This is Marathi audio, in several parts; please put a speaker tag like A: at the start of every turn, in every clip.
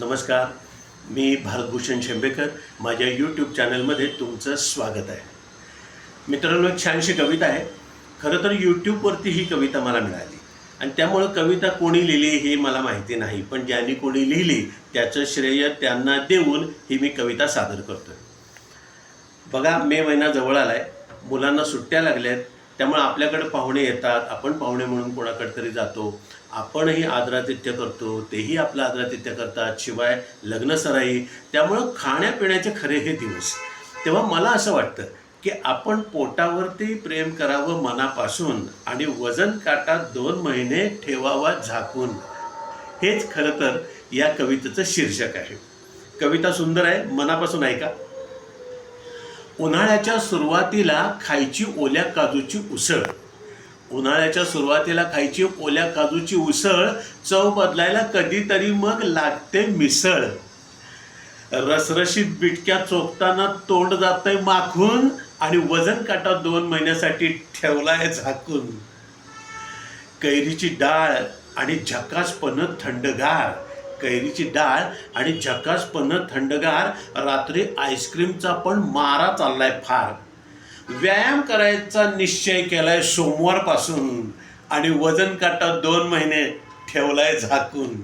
A: नमस्कार मी भारतभूषण शेंबेकर. माझ्या यूट्यूब चॅनलमध्ये तुमचं स्वागत आहे. मित्रांनो एक छानशी कविता आहे. खरं तर यूट्यूबवरती ही कविता मला मिळाली. आणि त्यामुळं कविता कोणी लिहिली हे मला माहिती नाही पण ज्यांनी कोणी लिहिली त्याचं श्रेय त्यांना देऊन ही मी कविता सादर करतोय. बघा मे महिना जवळ आला आहे मुलांना सुट्ट्या लागल्या आहेत त्यामुळे आपल्याकडे पाहुणे येतात आपण पाहुणे म्हणून कोणाकडे तरी जातो. आपणही आदरातिथ्य करतो तेही आपलं आदरातिथ्य करतात शिवाय लग्नसराई त्यामुळं खाण्यापिण्याचे खरे हे दिवस. तेव्हा मला असं वाटतं की आपण पोटावरती प्रेम करावं मनापासून आणि वजन काटा दोन महिने ठेवावा झाकून. हेच खरं तर या कवितेचं शीर्षक आहे. कविता सुंदर आहे मनापासून ऐका. उन्हाळ्याच्या सुरुवातीला खायची ओल्या काजूची उसळ. उन्हाळ्याच्या सुरुवातीला खायची ओल्या काजूची उसळ चव बदलायला कधीतरी मग लागते मिसळ. रसरशीत बिटक्या चोखताना तोंड जातंय माखून आणि वजन काटा दोन महिन्यासाठी ठेवलाय झाकून. कैरीची डाळ आणि झकासपणं थंडगार. कैरीची डाळ आणि झकासपणं थंडगार रात्री आईस्क्रीमचा पण मारा चाललाय फार. व्यायाम करायचा निश्चय केलाय सोमवारपासून आणि वजन काटा दोन महिने ठेवलाय झाकून.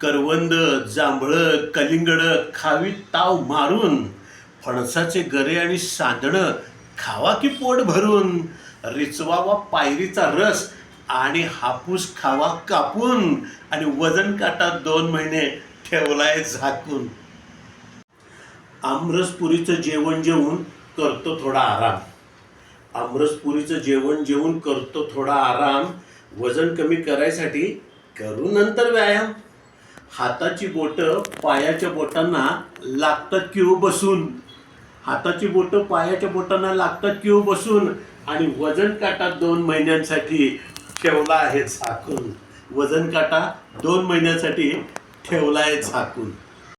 A: करवंद जांभळं कलिंगडं खावी ताव मारून फणसाचे गरे आणि सांदणं खावा की पोट भरून रिचवावा पायरीचा रस आणि हापूस खावा कापून आणि वजन काटा दोन महिने ठेवलाय झाकून. आमरसपुरीचं जेवण जेवून करतो थोडा आराम. आमरसपुरीचं जेवण जेवून करतो थोडा आराम. वजन कमी करायसाठी करू नंतर व्यायाम. हाताची बोटं पायाच्या बोटांना लागतात किंवा बसून. हाताची बोटं पायाच्या बोटांना लागतात किंवा बसून आणि वजन काटा दोन महिन्यांसाठी ठेवला आहे झाकून. वजन काटा दोन महिन्यासाठी ठेवला आहे झाकून.